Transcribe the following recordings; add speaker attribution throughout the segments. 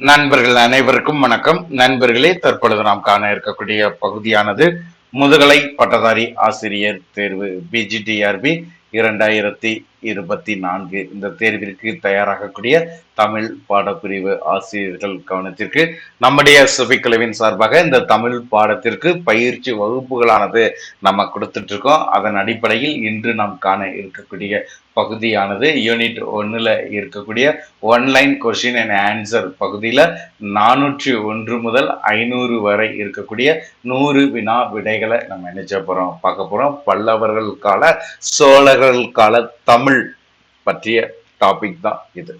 Speaker 1: நண்பர்கள் அனைவருக்கும் வணக்கம். நண்பர்களே தற்பொழுது நாம் காண இருக்கக்கூடிய பகுதியானது முதுகலை பட்டதாரி ஆசிரியர் தேர்வு பிஜிடிஆர்பி இரண்டாயிரத்தி இருபத்தி நான்கு. இந்த தேர்விற்கு தயாராகக்கூடிய தமிழ் பாடப்பிரிவு ஆசிரியர்கள் கவனத்திற்கு நம்முடைய சுபிக்குழுவின் சார்பாக இந்த தமிழ் பாடத்திற்கு பயிற்சி வகுப்புகளானது நம்ம கொடுத்துட்டு இருக்கோம். அதன் அடிப்படையில் இன்று நாம் காண இருக்கக்கூடிய பகுதியானது யூனிட் ஒன்றில் இருக்கக்கூடிய ஒன்லைன் கொஷின் அண்ட் ஆன்சர் பகுதியில் நானூற்றி ஒன்று முதல் ஐநூறு வரை இருக்கக்கூடிய நூறு வினா விடைகளை நம்ம நினைச்ச போகிறோம் பார்க்க போகிறோம் பல்லவர்கள் கால சோழர்கள் கால தமிழ் பற்றிய டாபிக் தான் இது.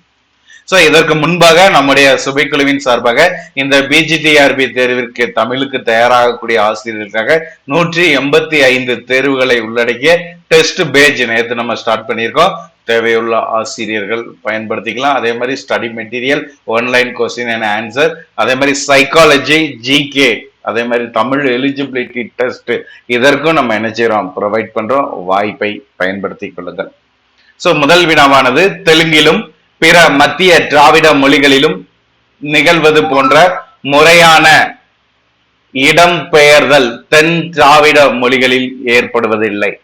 Speaker 1: சோ இதற்கு முன்பாக நம்முடைய சுபைக்குழுவின் சார்பாக இந்த பிஜிடிஆர்பி தேர்விற்கு தமிழுக்கு தயாராகக்கூடிய ஆசிரியர்களுக்காக நூற்றி எண்பத்தி ஐந்து தேர்வுகளை உள்ளடக்கிய டெஸ்ட் பேஜ் நேற்று நம்ம ஸ்டார்ட் பண்ணியிருக்கோம். தேவையுள்ள ஆசிரியர்கள் பயன்படுத்திக்கலாம். அதே மாதிரி study material online question and answer அதே மாதிரி சைக்காலஜி ஜிகே அதே மாதிரி தமிழ் எலிஜிபிலிட்டி டெஸ்ட் இதற்கும் நம்ம என்ன செய்யறோம் ப்ரொவைட் பண்றோம். வாய்ப்பை பயன்படுத்திக் கொள்ளுங்கள். சோ முதல் வினாவானது தெலுங்கிலும் பிற மத்திய திராவிட மொழிகளிலும் நிகழ்வது போன்ற முறையான இடம்பெயர்தல் தென் திராவிட மொழிகளில் ஏற்படுவதில்லை.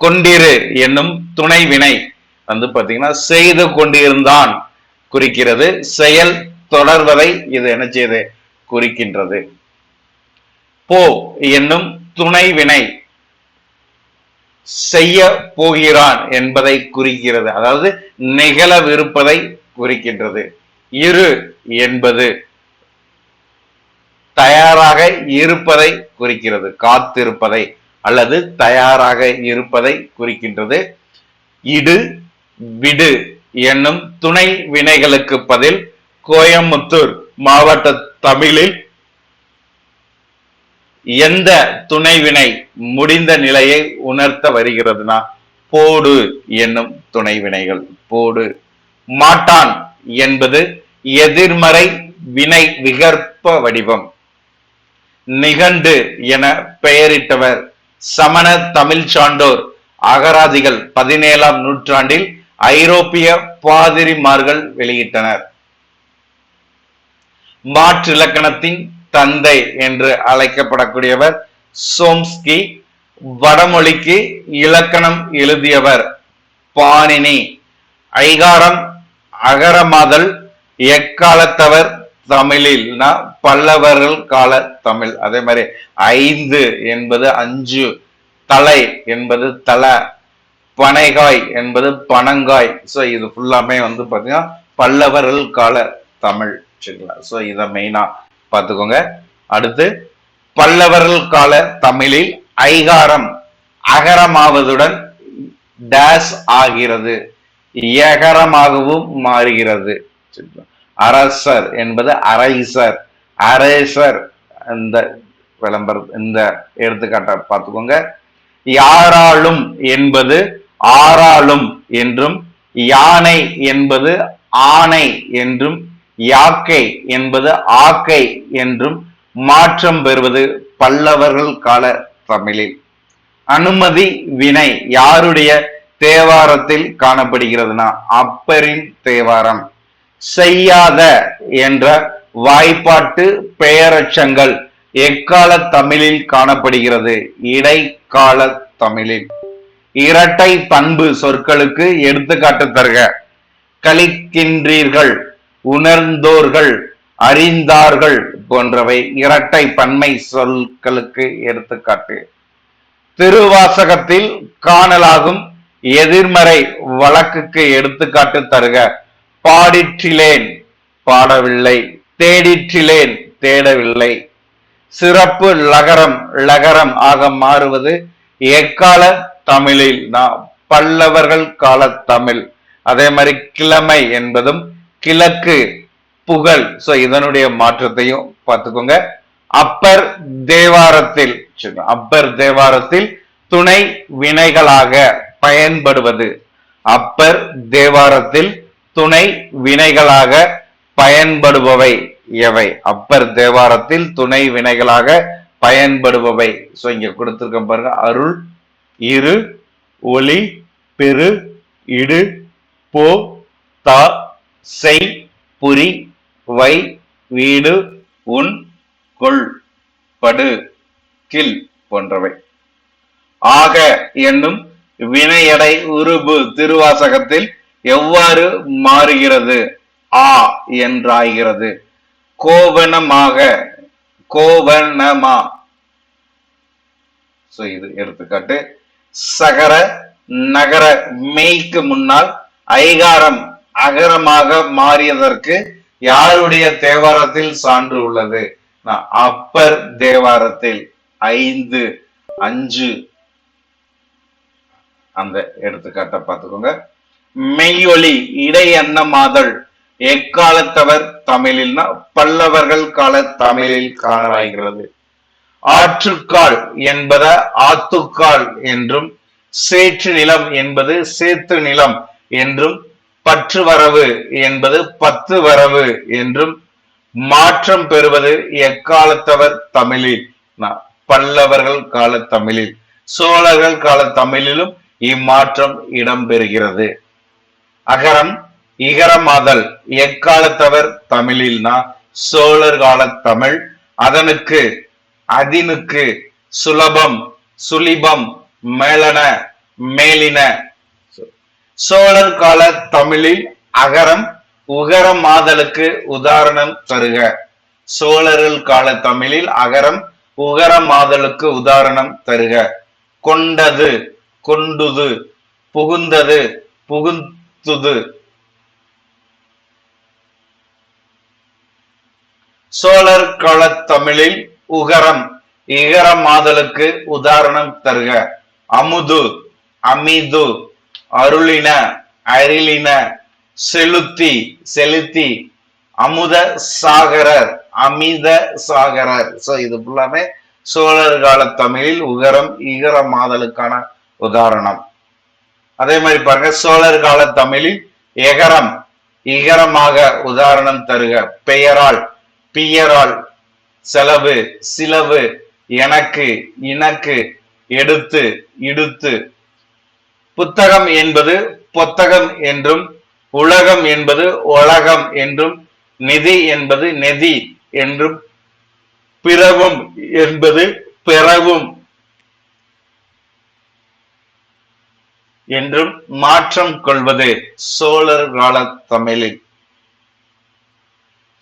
Speaker 1: கொண்டிரு என்னும் துணை வினை வந்து பாத்தீங்கன்னா செய்து கொண்டிருந்தான் குறிக்கிறது. செயல் தொடர்வதை இது என்ன செய்து? குறிக்கின்றது. போ என்னும் துணை வினை செய்ய போகிறான் என்பதை குறிக்கிறது. அதாவது நிகழவிருப்பதை குறிக்கின்றது. இரு என்பது தயாராக இருப்பதை குறிக்கிறது. காத்திருப்பதை அல்லது தயாராக இருப்பதை குறிக்கின்றது. இடு விடு என்னும் துணை வினைகளுக்கு பதில் கோயம்புத்தூர் மாவட்ட தமிழில் எந்த துணைவினை முடிந்த நிலையை உணர்த்த வருகிறதுனா போடு என்னும் துணைவினைகள். போடு. மாட்டான் என்பது எதிர்மறை வினை விகற்ப வடிவம். நிகண்டு என பெயரிட்டவர் சமண தமிழ் சான்றோர். அகராதிகள் பதினேழாம் நூற்றாண்டில் ஐரோப்பிய பாதிரிமார்கள் வெளியிட்டனர். மாற்றிலக்கணத்தின் தந்தை என்று அழைக்கப்படக்கூடியவர் சோம்ஸ்கி. வடமொழிக்கு இலக்கணம் எழுதியவர் பாணினி. ஐகாரம் அகரமாதல் எக்காலத்தவர் தமிழில்னா பல்லவர்கள் கால தமிழ். அதே மாதிரி ஐந்து என்பது அஞ்சு தலை என்பது தல பனைகாய் என்பது பனங்காய். ஸோ இது ஃபுல்லாமே வந்து பார்த்தீங்கன்னா பல்லவர்கள் கால தமிழ். சரிங்களா? ஸோ இதை மெயினாக பார்த்துக்கோங்க. அடுத்து பல்லவர்கள் கால தமிழில் ஐகாரம் அகரமாவதுடன் டேஸ் ஆகிறது. ஏகரமாகவும் மாறுகிறது. அரசர் என்பது அரைசர். அரேசர் இந்த விளம்பரம் இந்த எடுத்துக்காட்டை பார்த்துக்கோங்க. யாராலும் என்பது ஆறாலும் என்றும் யானை என்பது ஆணை என்றும் யாக்கை என்பது ஆக்கை என்றும் மாற்றம் பெறுவது பல்லவர்கள் கால தமிழில். அனுமதி வினை யாருடைய தேவாரத்தில் காணப்படுகிறதுனா அப்பரின் தேவாரம். செய்யாத என்ற வாய்ப்பாட்டு பெயரட்சங்கள் எக்கால தமிழில் காணப்படுகிறது? இடைக்கால தமிழில். இரட்டை பண்பு சொற்களுக்கு எடுத்துக்காட்டு தருக. கழிக்கின்றீர்கள். உணர்ந்தோர்கள் அறிந்தார்கள் போன்றவை இரட்டை பன்மை சொற்களுக்கு எடுத்துக்காட்டு. திருவாசகத்தில் காணலாகும் எதிர்மறை வழக்குக்கு எடுத்துக்காட்டு தருக. பாடிற்றிலேன் பாடவில்லை. தேடிற்றிலேன் தேடவில்லை. சிறப்பு லகரம் லகரம் ஆக மாறுவது எக்கால தமிழில்? நான் பல்லவர்கள் கால தமிழ். அதே மாதிரி கிழமை என்பதும் கிழக்கு புகழ். சோ இதனுடைய மாற்றத்தையும் பார்த்துக்கோங்க. அப்பர் தேவாரத்தில் அப்பர் தேவாரத்தில் துணை வினைகளாக பயன்படுவது. அப்பர் தேவாரத்தில் துணை வினைகளாக பயன்படுபவை எவை? அப்பர் தேவாரத்தில் துணை வினைகளாக பயன்படுபவை. சோ இங்க கொடுத்துருக்க பாருங்க அருள் இரு ஒளி பெரு இடு போ தா செய் புரி வை வீடு உன் கொள் படு கில் போன்றவை. ஆக என்னும் வினையடை உருபு திருவாசகத்தில் எவ்வாறு மாறுகிறது? ஆ என்றாகிறது. கோவனமாக கோவனமா. சோ இது எடுத்துக்காட்டு. சகர நகர மெய்க்கு முன்னால் ஐகாரம் அகரமாக மாறியதற்கு யாருடைய தேவாரத்தில் சான்று உள்ளது? அப்பர் தேவாரத்தில் ஐந்து அஞ்சு. அந்த எடுத்துக்காட்ட பார்த்துக்கோங்க. மெய்யொலி இடை எக்காலத்தவர் தமிழில்னா பல்லவர்கள் கால தமிழில் காணலாகிறது ஆற்றுக்கால் என்பத ஆத்துக்கால் என்றும் சேற்று நிலம் என்பது சேத்து நிலம் என்றும் பற்று வரவு என்பது பத்து வரவு என்றும் மாற்றம் பெறுவது எக்காலத்தவர் தமிழில். பல்லவர்கள் கால தமிழில் சோழர்கள் கால தமிழிலும் இம்மாற்றம் இடம்பெறுகிறது. அகரம் இகரமாதல் எக்காலத்தவர் தமிழில்னா சோழர் கால தமிழ் அதனுக்கு அதினுக்கு சுலபம் சுலிபம் மேலன மேலின சோழர் கால தமிழில் அகரம் உகரமாதலுக்கு உதாரணம் தருக. சோழர்கள் கால தமிழில் அகரம் உகரமாதலுக்கு உதாரணம் தருக. கொண்டது கொண்டுது புகுந்தது புகுந்துது. சோழர் கால தமிழில் உகரம் இகரமாதலுக்கு உதாரணம் தருக. அமுது அமிது அருளின அருளின செலுத்தி செலுத்தி அமுத சாகரர் அமித சாகரர். சோ இது ஃபுல்லாமே சோழர் கால தமிழில் உகரம் இகரமாதலுக்கான உதாரணம். அதே மாதிரி பாருங்க சோழர் கால தமிழில் எகரம் இகரமாக உதாரணம் தருக. பெயரால் பியரால் செலவு சிலவு எனக்கு இனக்கு எடுத்து இடுத்து புத்தகம் என்பது பொத்தகம் என்றும் உலகம் என்பது உலகம் என்றும் நிதி என்பது நெதி என்றும் பிறவும் என்பது பிறவும் என்றும் மாற்றம் கொள்வது சோழர் கால தமிழில்.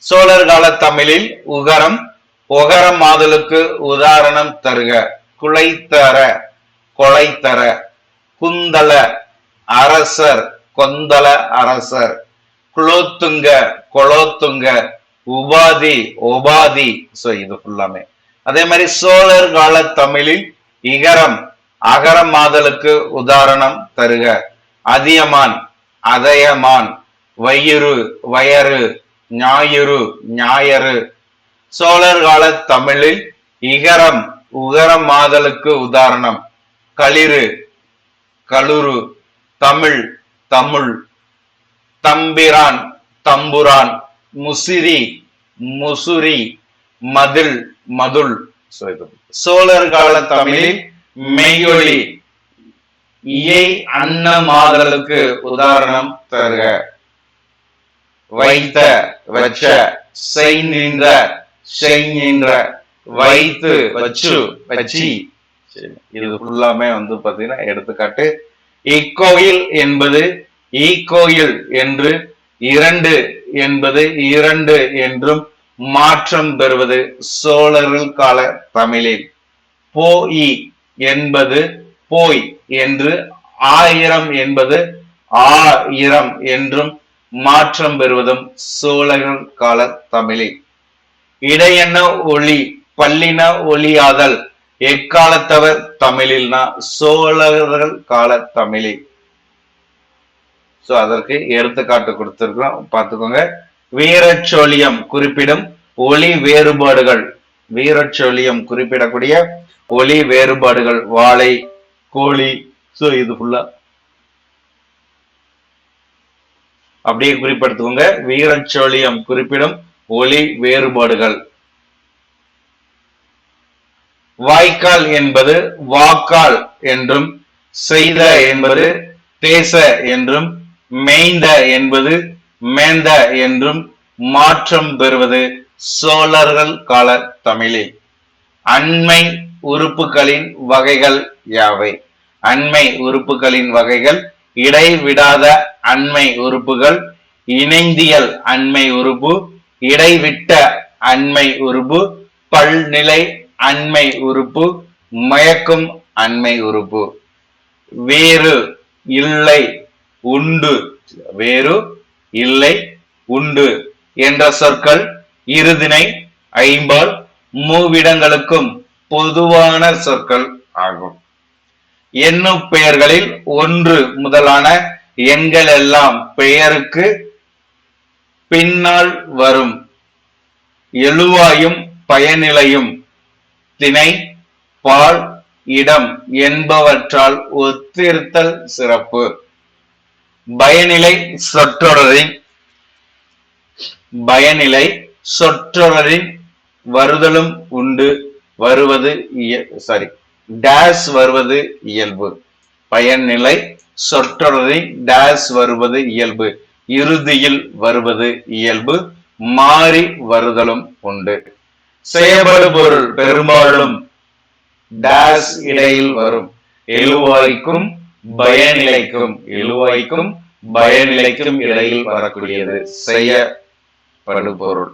Speaker 1: சோழர் கால தமிழில் உகரம் ஒகரம் மாதலுக்கு உதாரணம் தருக குலைத்தர கொலைத்தர. குந்தல அரசர் கொந்தல அரசர். குலோத்துங்க கொலோத்துங்க உபாதி உபாதி. சோ இது ஃபுல்லாமே அதே மாதிரி சோழர் கால தமிழில் இகரம் அகரம் மாதலுக்கு உதாரணம் தருக. அதியமான் அதயமான் வயிறு வயறு ஞாயிறு ஞாயறு. சோழர் கால தமிழில் இகரம் உகரம் மாதலுக்கு உதாரணம். களிறு களுரு தமிழ் தமிழ் தம்பிரான் தம்புரான் முசிறி முசுரி மதில் மதுள். சோழர் கால தமிழில் மெய்யொலி. இயை அன்னமாதலுக்கு உதாரணம் தருக. வைத்த வச்ச செய் நின்ற செய் நின்ற வைத்து வச்சு வச்சி. இது ஃபுல்லாமே வந்து பாத்தீங்கன்னா எடுத்துக்காட்டு இக்கோயில் என்பது ஈக்கோயில் என்று இரண்டு என்பது இரண்டு என்றும் மாற்றம் பெறுவது சோழர்கள் கால தமிழில் போய் என்பது போய் என்று ஆயிரம் என்பது ஆயிரம் என்றும் மாற்றம் பெறுவதும் சோழர்கள் கால தமிழில் இடையென்ன ஒளி பல்லின ஒளியாதல் எக்காலத்தவர் தமிழில்னா சோழர்கள் கால தமிழில் சோ அதற்கு எடுத்துக்காட்டு கொடுத்திருக்கிறோம். பார்த்துக்கோங்க. வீரச்சோழியம் குறிப்பிடும் ஒளி வேறுபாடுகள். வீரச்சோழியம் குறிப்பிடக்கூடிய ஒளி வேறுபாடுகள். வாழை கோழி. சோ இது ஃபுல்லா அப்படியே குறிப்பிடுத்துக்கோங்க. வீரச்சோழியம் குறிப்பிடும் ஒளி வேறுபாடுகள். வாய்க்கால் என்பது வாக்கால் என்றும் செய்த என்பது பேச என்றும் மேய்ந்த என்பது மேந்த என்றும் மாற்றம் பெறுவது சோழர்கள் கால தமிழில் அண்மை உறுப்புகளின் வகைகள் யாவை? அண்மை உறுப்புகளின் வகைகள் இடைவிடாத அண்மை உறுப்புகள் இணைந்தியல் அண்மை உறுப்பு இடைவிட்ட அண்மை உறுப்பு பல்நிலை அண்மை உறுப்பு மயக்கும் அண்மை உறுப்பு. வேறு இல்லை உண்டு. வேறு இல்லை உண்டு என்ற சொற்கள் இருதினை ஐம்பால் மூவிடங்களுக்கும் பொதுவான சொற்கள் ஆகும். எண்ணும் பெயர்களில் ஒன்று முதலான எண்கள் எல்லாம் பெயருக்கு பின்னால் வரும். எழுவாயும் பயனிலையும் திணை பால் இடம் என்பவற்றால் ஒத்திருத்தல் சிறப்பு. பயனிலை சொற்றொடரின் பயனிலை சொற்றொடரின் வருதலும் உண்டு வருவது சாரி டேஸ் வருவது இயல்பு. பயனிலை சொற்றொடரின் டேஸ் வருவது இயல்பு. இறுதியில் வருவது இயல்பு. மாறி வருதலும் உண்டு. செயல்படு பொருள் பெரும்பாலும் டேஸ் இடையில் வரும். எழுவாய்க்கும் பயநிலைக்கும் எழுவாய்க்கும் பயநிலைக்கும் இடையில் வரக்கூடியது. செய்யப்படு பொருள்.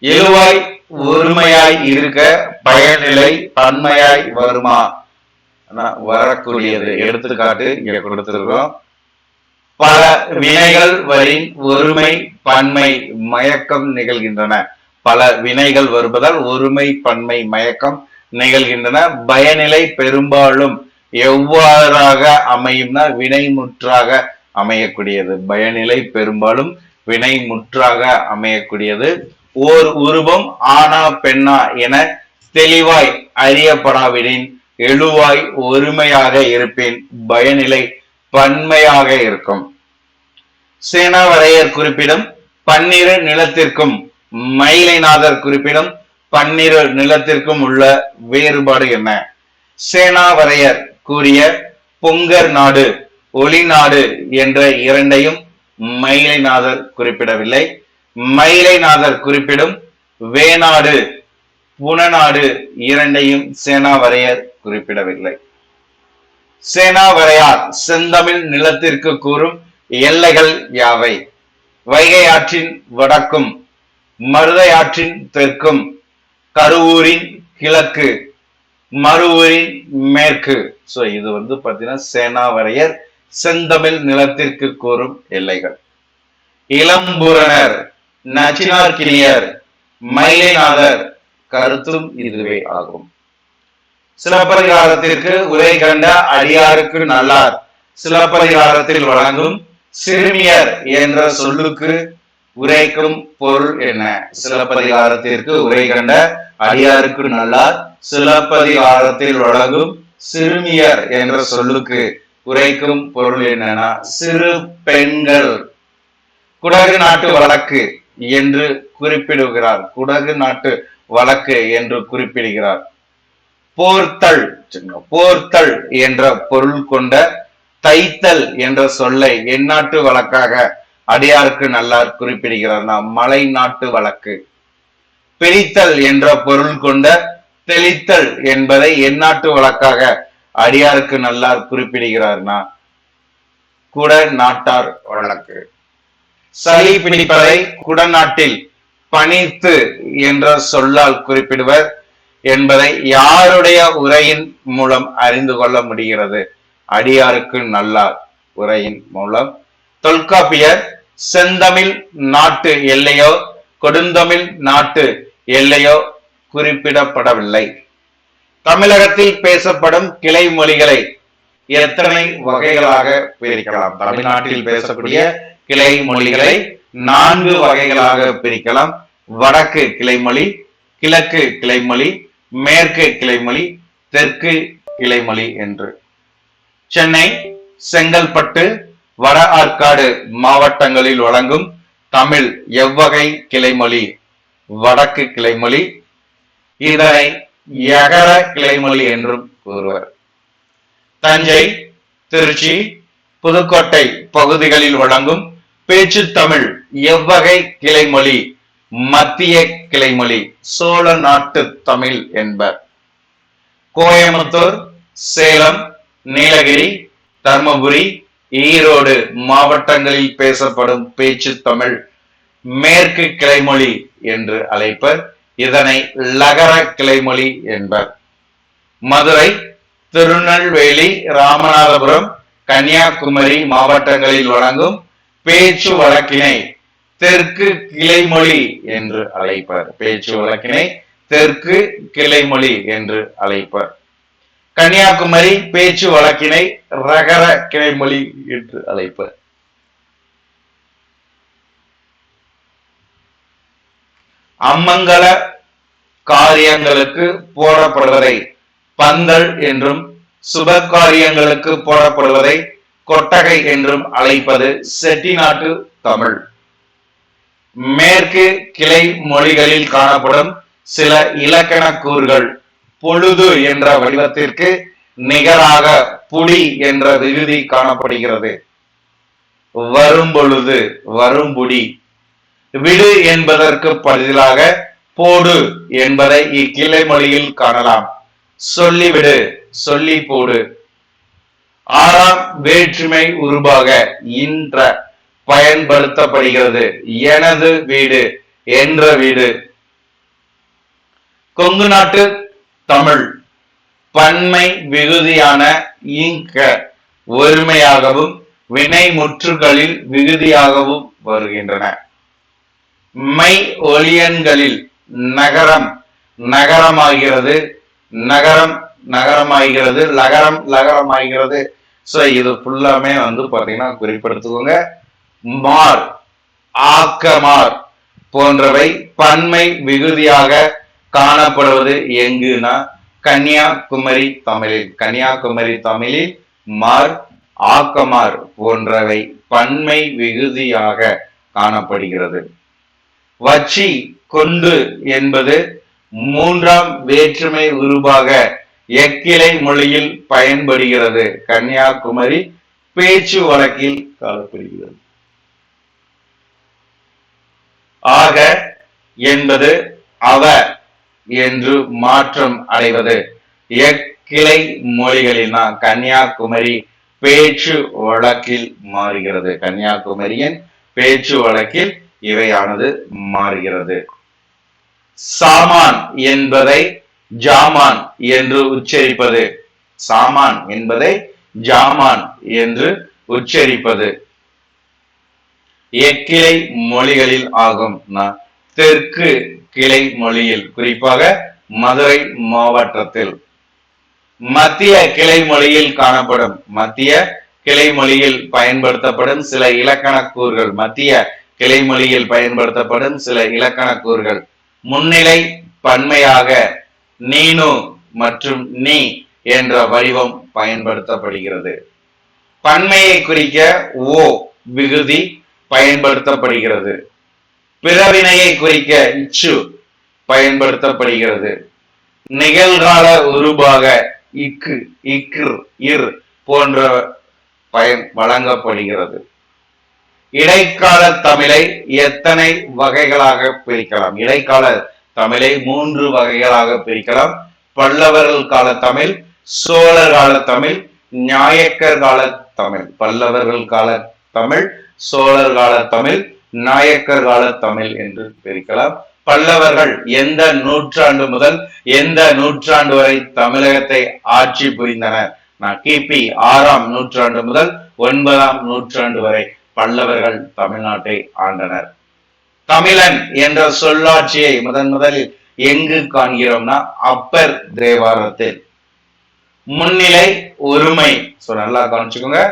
Speaker 1: எழுவாய் ஒருமையாய் இருக்க பயனிலை பன்மையாய் வருமா? வரக்கூடியது. எடுத்துக்காட்டு இங்க கொடுத்திருக்கோம். பல வினைகள் வரின் ஒருமை பன்மை மயக்கம் நிகழ்கின்றன. பல வினைகள் வருவதால் ஒருமை பன்மை மயக்கம் நிகழ்கின்றன. பயநிலை பெரும்பாலும் எவ்வாறாக அமையும்னா வினைமுற்றாக அமையக்கூடியது. பயநிலை பெரும்பாலும் வினைமுற்றாக அமையக்கூடியது. ஓர் உருவம் ஆனா பெண்ணா என தெளிவாய் அறியப்படாவிடின் எழுவாய் ஒருமையாக இருப்பின் பயநிலை பன்மையாக இருக்கும். சேனாவரையர் குறிப்பிடும் பன்னிரு நிலத்திற்கும் மயிலைநாதர் குறிப்பிடும் பன்னிரு நிலத்திற்கும் உள்ள வேறுபாடு என்ன? சேனாவரையர் கூறிய பொங்கர் நாடு ஒளிநாடு என்ற இரண்டையும் மயிலைநாதர் குறிப்பிடவில்லை. மயிலைநாதர் குறிப்பிடும் வேநாடு புனநாடு இரண்டையும் சேனாவரையர் குறிப்பிடவில்லை. சேனாவரையார் செந்தமிழ் நிலத்திற்கு கூறும் எல்லைகள் யாவை? வைகை ஆற்றின் வடக்கும் மருதையாற்றின் தெற்கும் கருவூரின் கிழக்கு மறுவூரின் மேற்கு. சோ இது வந்து பார்த்தீங்கன்னா சேனாவரையர் செந்தமிழ் நிலத்திற்கு கூறும் எல்லைகள். இளம்பூரணர் நச்சினார்கினியர் மயிலைநாதர் கருத்தும் இதுவே ஆகும். சிலப்பதிகாரத்திற்கு உரை கண்ட அடியாருக்கு நல்லார். சிலப்பதிகாரத்தில் வழங்கும் சிறுமியர் என்ற சொல்லுக்கு உரைக்கும் பொருள் என்ன? சிலப்பதிகாரத்திற்கு உரை கண்ட அடியாருக்கு நல்லார். சிலப்பதிகாரத்தில் வழங்கும் சிறுமியர் என்ற சொல்லுக்கு உரைக்கும் பொருள் என்னன்னா சிறு பெண்கள். குடகு நாட்டு வழக்கு என்று குறிப்பிடுகிறார். குடகு நாட்டு வழக்கு என்று குறிப்பிடுகிறார். போர்த்தல் போர்த்தல் என்ற பொருள் கொண்ட தைத்தல் என்ற சொல்லை எந்நாட்டு வழக்காக அடியாருக்கு நல்லார் குறிப்பிடுகிறார். மலை நாட்டு வழக்கு. பிரித்தல் என்ற பொருள் கொண்ட தெளித்தல் என்பதை எந்நாட்டு வழக்காக அடியாருக்கு நல்லார் குறிப்பிடுகிறார்னா குட நாட்டார் வழக்கு. சளி பிடிப்பதை குடநாட்டில் பணித்து என்ற சொல்லால் குறிப்பிடுவர். என்பதை யாருடைய உரையின் மூலம் அறிந்து கொள்ள முடிகிறது? அடியாருக்கு நல்லார் உரையின் மூலம். தொல்காப்பியர் செந்தமிழ் நாட்டு எல்லையோ கொடுந்தமிழ் நாட்டு எல்லையோ குறிப்பிடப்படவில்லை. தமிழகத்தில் பேசப்படும் கிளை மொழிகளை எத்தனை வகைகளாக பிரிக்கலாம்? தமிழ்நாட்டில் பேசக்கூடிய கிளை மொழிகளை நான்கு வகைகளாக பிரிக்கலாம். வடக்கு கிளைமொழி கிழக்கு கிளைமொழி மேற்கு கிளைமொழி தெற்கு கிளைமொழி என்று. சென்னை செங்கல்பட்டு வட ஆற்காடு மாவட்டங்களில் வழங்கும் தமிழ் எவ்வகை கிளைமொழி வடக்கு கிளைமொழி இதனை எகர கிளைமொழி என்றும் கூறுவர். தஞ்சை திருச்சி புதுக்கோட்டை பகுதிகளில் வழங்கும் பேச்சு தமிழ் எவ்வகை கிளைமொழி மத்திய கிளைமொழி சோழ நாட்டு தமிழ் என்பர். கோயம்புத்தூர் சேலம் நீலகிரி தர்மபுரி ஈரோடு மாவட்டங்களில் பேசப்படும் பேச்சு தமிழ் மேற்கு கிளைமொழி என்று அழைப்பர். இதனை லகர கிளைமொழி என்பர். மதுரை திருநெல்வேலி ராமநாதபுரம் கன்னியாகுமரி மாவட்டங்களில் வழங்கும் பேச்சு வழக்கினை தெற்கு கிளைமொழி என்று அழைப்பர். பேச்சு வழக்கினை தெற்கு கிளைமொழி என்று அழைப்பர். கன்னியாகுமரி பேச்சு வழக்கினை ரகர கிளைமொழி என்று அழைப்பர். அம்மங்கல காரியங்களுக்கு போடப்படுவதை பந்தல் என்றும் சுப காரியங்களுக்கு போடப்படுவதை கொட்டகை என்றும் அழைப்பது செட்டிநாட்டு தமிழ். மேற்கு கிளை மொழிகளில் காணப்படும் சில இலக்கண கூறுகள் பொழுது என்ற வடிவத்திற்கு நிகராக புலி என்ற விகுதி காணப்படுகிறது. வரும்பொழுது வரும்புடி. விடு என்பதற்கு பதிலாக போடு என்பதை இக்கிளை மொழியில் காணலாம். சொல்லிவிடு சொல்லி போடு ஆறாம் வேற்றுமை உருவாக இன்ற பயன்படுத்தப்படுகிறது. எனது வீடு என்ற வீடு. கொங்கு நாட்டு தமிழ். பன்மை விகுதியான இங்க ஒருமையாகவும் வினை முற்றுகளில் விகுதியாகவும் வருகின்றன. மை ஒளியன்களில் நகரம் நகரமாகிறது. நகரம் நகரமாகிறது. லகரம் லகரமாகிறது. சோ இது ஃபுல்லாமே வந்து பாத்தீங்கன்னா குறிப்பிடுத்துக்கோங்க மார் ஆக்கமார் போன்றவை பன்மை விகுதியாக காணப்படுவது எங்குனா கன்னியாகுமரி தமிழில். கன்னியாகுமரி தமிழில் மார் ஆக்கமார் போன்றவை பன்மை விகுதியாக காணப்படுகிறது. வச்சி கொண்டு என்பது மூன்றாம் வேற்றுமை உருவாக எக்கிளை மொழியில் பயன்படுகிறது. கன்னியாகுமரி பேச்சு வழக்கில் காணப்படுகிறது. ஆக என்பது அவ என்று மாற்றம் அடைவது. எக்கிளை மொழிகளில் கன்னியாகுமரி பேச்சு வழக்கில் மாறுகிறது. கன்னியாகுமரியின் பேச்சு வழக்கில் இவையானது மாறுகிறது. சாமான் என்பதை ஜாமான் என்று உச்சரிப்பது. சாமான் என்பதை ஜாமான் என்று உச்சரிப்பது. எக்கிளை மொழிகளில் ஆகும். தெற்கு கிளை மொழியில் குறிப்பாக மதுரை மாவட்டத்தில். மத்திய கிளை மொழியில் காணப்படும். மத்திய கிளை மொழியில் பயன்படுத்தப்படும் சில இலக்கண கூறுகள். மத்திய கிளை மொழியில் பயன்படுத்தப்படும் சில இலக்கண கூறுகள். முன்னிலை பன்மையாக நீனு மற்றும் நீ என்ற வடிவம் பயன்படுத்தப்படுகிறது. பன்மையை குறிக்க ஓ விகுதி பயன்படுத்தப்படுகிறது. பிறவினையை குறிக்க இச்சு பயன்படுத்தப்படுகிறது. நிகழ்கால உருபாக இக்கு இக்ர் இர் போன்ற பயன் வழங்கப்படுகிறது. இடைக்கால தமிழை எத்தனை வகைகளாக பிரிக்கலாம்? இடைக்கால தமிழை மூன்று வகைகளாக பிரிக்கலாம். பல்லவர்கள் கால தமிழ் சோழர் கால தமிழ் நாயக்கர் கால தமிழ். பல்லவர்கள் கால தமிழ் சோழர் கால தமிழ் நாயக்கர் கால தமிழ் என்று பிரிக்கலாம். பல்லவர்கள் எந்த நூற்றாண்டு முதல் எந்த நூற்றாண்டு வரை தமிழகத்தை ஆட்சி புரிந்தனர்? கிபி ஆறாம் நூற்றாண்டு முதல் ஒன்பதாம் நூற்றாண்டு வரை பல்லவர்கள் தமிழ்நாட்டை ஆண்டனர். தமிழன் என்ற சொல்லாட்சியை முதன் முதலில் எங்கு காண்கிறோம்னா அப்பர் தேவாரத்தில். முன்னிலை ஒருமை நல்லா கவனிச்சுக்கோங்க.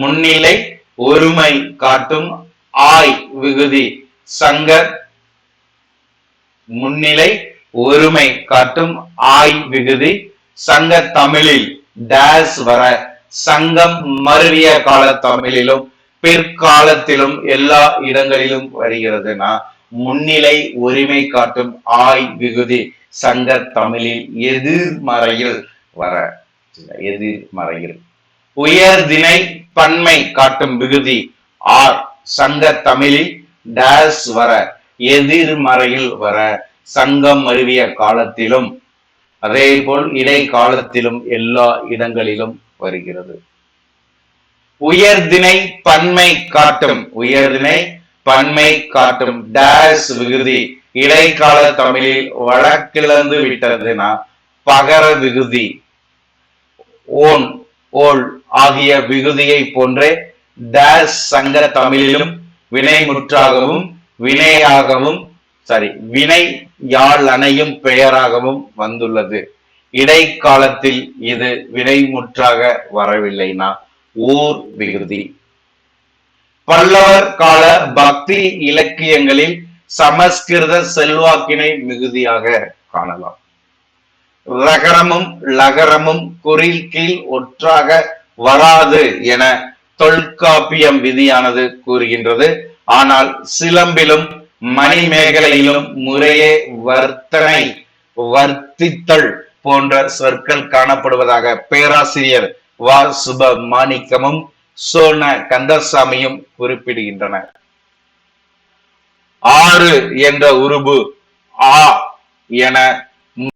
Speaker 1: முன்னிலை ஒருமை காட்டும் ஆய் விகுதி. சங்க முன்னிலை ஒருமை காட்டும் ஆய் விகுதி. சங்க தமிழில் டேஸ் வர சங்கம் மருவிய கால தமிழிலும் பிற்காலத்திலும் எல்லா இடங்களிலும் வருகிறதுனா முன்னிலை உரிமை காட்டும் ஆய் விகுதி சங்க தமிழில் எதிர்மறையில் வர எதிர்மறையில். உயர்தினை பன்மை காட்டும் விகுதி. ஆர் சங்க தமிழில் டேஸ் வர எதிர்மறையில் வர சங்கம் அருவிய காலத்திலும் அதே போல் இடைக்காலத்திலும் எல்லா இடங்களிலும் வருகிறது. உயர்தினை பன்மை காட்டும் உயர்தினை பன்மை காட்டும் டேஸ் விகுதி. இடைக்கால தமிழில் வழக்கிழந்து விட்டதுனா பகர விகுதி. ஓன் ஓல் ஆகிய விகுதியை போன்றே டேஸ் சங்கர தமிழிலும் வினைமுற்றாகவும் வினையாகவும் சாரி வினை யாழ் அணையும் பெயராகவும் வந்துள்ளது. இடைக்காலத்தில் இது வினைமுற்றாக வரவில்லைனா ஊர் விகுதி. பல்லவர் கால பக்தி இலக்கியங்களில் சமஸ்கிருத செல்வாக்கினை மிகுதியாக காணலாம். ரகரமும் லகரமும் குறில் கீழ் ஒற்றாக வராது என தொல்காப்பியம் விதியானது கூறுகின்றது. ஆனால் சிலம்பிலும் மணிமேகலையிலும் முறையே வர்த்தனை வர்த்தித்தல் போன்ற சொற்கள் காணப்படுவதாக பேராசிரியர் வா. சுப மாணிக்கமும் சோன கந்தசாமியும் குறிப்பிடுகின்றனர். ஆறு என்ற உருபு ஆ என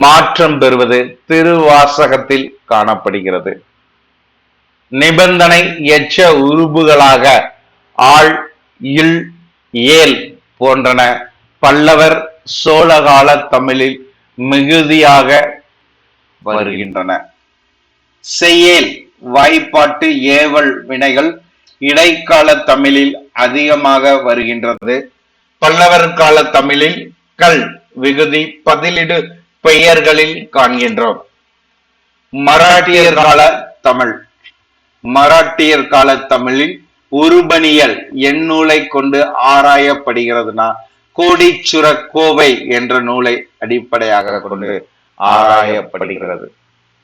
Speaker 1: மாற்றம் பெறுவது திருவாசகத்தில் காணப்படுகிறது. நிபந்தனை எச்ச உருபுகளாக ஆள் இல் ஏல் போன்றன. பல்லவர் சோழகால தமிழில் மிகுதியாக வருகின்றன. செய்யேல் வாய்ப்பாட்டு ஏவல் வினைகள் இடைக்கால தமிழில் அதிகமாக வருகின்றது. பல்லவர் கால தமிழில் கல் விகுதி பதிலிடு பெயர்களில் காண்கின்றோம். மராட்டியர் கால தமிழ். மராட்டியர் கால தமிழில் உருபணியல் எண்ணூலை கொண்டு ஆராயப்படுகிறதுனா கோடிச்சுர கோவை என்ற நூலை அடிப்படையாக கொண்டு ஆராயப்படுகிறது.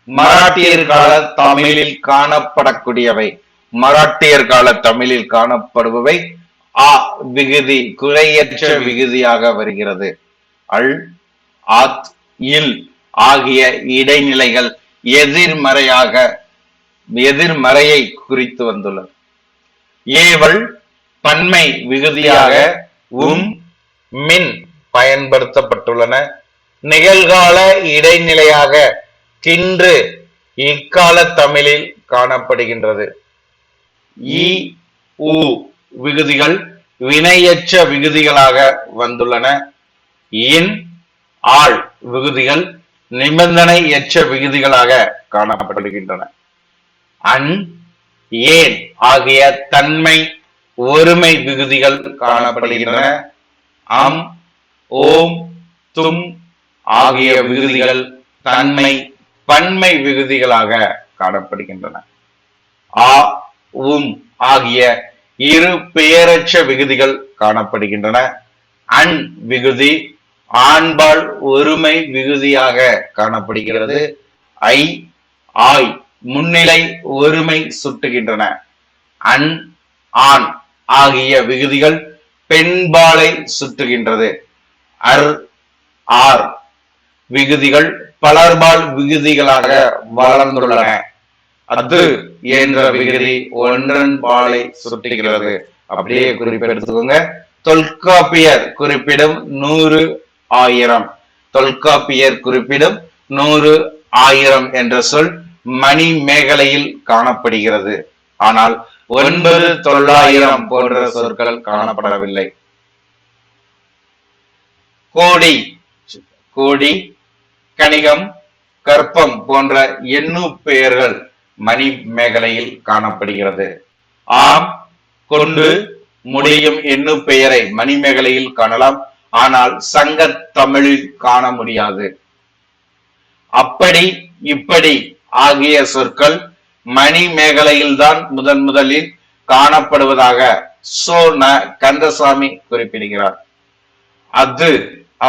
Speaker 1: மராட்டியர் கால தமிழில் காணப்படக்கூடியவை மராட்டியர் கால தமிழில் காணப்படுபவை ஆ விகுதி குறையற்ற விகுதியாக வருகிறது. அல் ஆத் இல் ஆகிய இடைநிலைகள் எதிர்மறையாக எதிர்மறையை குறித்து வந்துள்ளது. ஏவல் பன்மை விகுதியாக உம் மின் பயன்படுத்தப்பட்டுள்ளன. நிகழ்கால இடைநிலையாக கின்று இக்கால தமிழில் காணப்படுகின்றது. இ உ விகுதிகள் வினையற்ற விகுதிகளாக வந்துள்ளன. இன் ஆள் விகுதிகள் நிபந்தனையற்ற விகுதிகளாக காணப்படுகின்றன. அன் ஏன் ஆகிய தன்மை ஒருமை விகுதிகள் காணப்படுகின்றன. அம் ஓம் தும் ஆகிய விகுதிகள் தன்மை பன்மை விகுதிகளாக காணப்படுகின்றன. ஆ உம் ஆகிய இரு பெயரற்ற விகுதிகள் காணப்படுகின்றன. அன் விகுதி ஆண்பால் ஒருமை விகுதியாக காணப்படுகிறது. ஐ ஆய் முன்னிலை ஒருமை சுட்டுகின்றன. அன் ஆண் ஆகிய விகுதிகள் பெண்பாலை சுட்டுகின்றது அர் ஆர் விகுதிகள் பலர்பால் விகுதிகளாக வளர்ந்துள்ளன. அது என்ற விகுதி ஒன்றன் பாலை சுட்டுகிறது. அப்படியே குறிப்பு எடுத்துக்கோங்க தொல்காப்பியர் குறிப்பிடும் நூறு ஆயிரம். தொல்காப்பியர் குறிப்பிடும் நூறு ஆயிரம் என்ற சொல் மணி மேகலையில் காணப்படுகிறது. ஆனால் ஒன்பது தொள்ளாயிரம் போன்ற சொற்கள் காணப்படவில்லை. கோடி கோடி கணிகம் கற்பம் போன்ற எண்ணு பெயர்கள் மணி மேகலையில் காணப்படுகிறது. ஆம் கொண்டு முடியும் எண்ணு பெயரை மணிமேகலையில் காணலாம். ஆனால் சங்க தமிழில் காண முடியாது. அப்படி இப்படி ஆகிய சொற்கள் மணிமேகலையில் தான் முதன் முதலில் காணப்படுவதாக சோ ந கந்தசாமி குறிப்பிடுகிறார். அது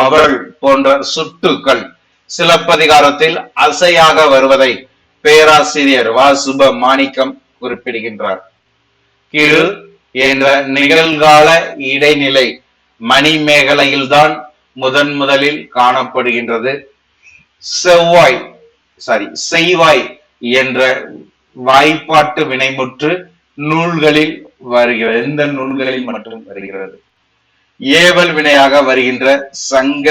Speaker 1: அவள் போன்ற சுட்டுக்கள் சிலப்பதிகாரத்தில் அசையாக வருவதை பேராசிரியர் வாசுப மாணிக்கம் குறிப்பிடுகின்றார். கிழு என்ற நிகழ்கால இடைநிலை மணிமேகலையில்தான் முதன் முதலில் காணப்படுகின்றது. செவ்வாய் சாரி செய்வாய் என்ற வாய்ப்பாட்டு வினைமுற்று நூல்களில் வருகிறது எந்த நூல்களில் மட்டும் வருகிறது? ஏவல் வினையாக வருகின்ற சங்க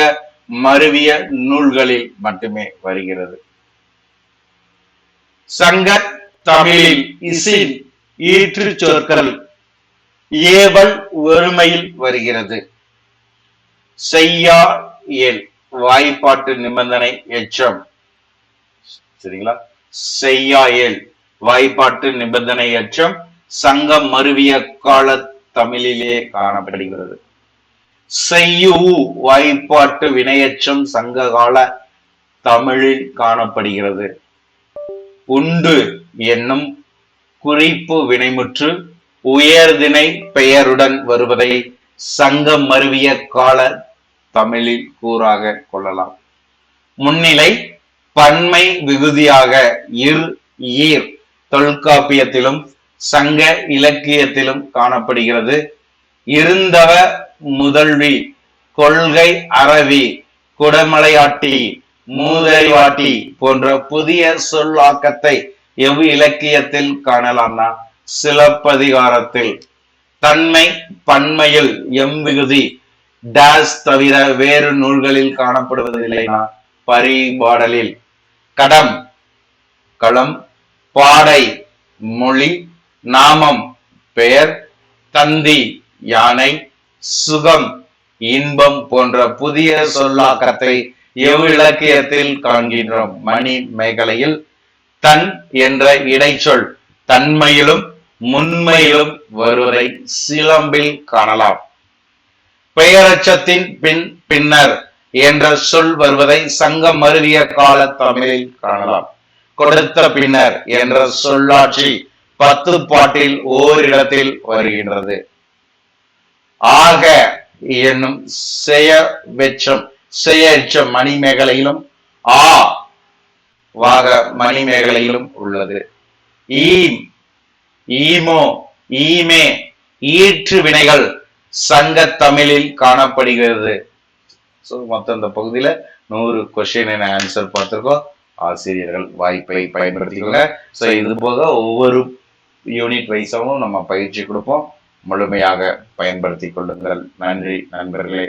Speaker 1: மருவிய நூல்களில் மட்டுமே வருகிறது. சங்க தமிழில் இசின் ஈற்று சொற்கள் ஏவல் ஒருமையில் வருகிறது. செய்யா எல் வாய்ப்பாட்டு நிபந்தனை எச்சம் சரிங்களா? செய்யாயல் வாய்ப்பாட்டு நிபந்தனை அச்சம் சங்கம் மருவிய கால தமிழிலே காணப்படுகிறது. செய்யு வாய்ப்பாட்டு வினையச்சம் சங்க கால தமிழில் காணப்படுகிறது. உண்டு என்னும் குறிப்பு வினைமுற்று உயர்தினை பெயருடன் வருவதை சங்கம் மருவிய கால தமிழில் கூறாக கொள்ளலாம். முன்னிலை பன்மை விகுதியாக இர் ஈர் தொல்காப்பியத்திலும் சங்க இலக்கியத்திலும் காணப்படுகிறது. இருந்தவ முதல்வி கொள்கை அறவி குடமலையாட்டி மூதறிவாட்டி போன்ற புதிய சொல்லாக்கத்தை எவ் இலக்கியத்தில் காணலாம்னா சிலப்பதிகாரத்தில். தன்மை பன்மையில் எம்பிகுதி டேஸ் தவிர வேறு நூல்களில் காணப்படுவதில்லைனா பரிபாடலில். கடம் களம் பாடை மொழி நாமம் பெயர் தந்தி யானை சுகம் இன்பம் போன்ற புதிய சொல்லாக்கத்தை எவ்விலக்கியத்தில் காண்கின்றோம். மணி மேகலையில் தன் என்ற இடைச்சொல் தன்மையிலும் முன்மையிலும் வருவதை சிலம்பில் காணலாம். பெயரச்சத்தின் பின் பின்னர் என்ற சொல் வருவதை சங்கம் மருவிய கால தமிழில் காணலாம். கொடுத்த பின்னர் என்ற சொல்லாட்சி பத்து பாட்டில் ஓரிடத்தில் வருகின்றது. ஆக என்னும் செய வெச்சம் செயற்ற மணிமேகலையிலும் ஆ வாக மணிமேகலையிலும் உள்ளது. ஈம் ஈமோ ஈமே ஈற்று வினைகள் சங்க தமிழில் காணப்படுகிறது. ஸோ மொத்தம் இந்த பகுதியில நூறு கொஸ்டின் ஆன்சர் பார்த்துருக்கோம். ஆசிரியர்கள் வாய்ப்பை பயன்படுத்திக்கோங்க. ஸோ இது போக ஒவ்வொரு யூனிட் வைஸாகவும் நம்ம பயிற்சி கொடுப்போம். முழுமையாக பயன்படுத்தி கொள்ளுங்கள். நன்றி நண்பர்களே.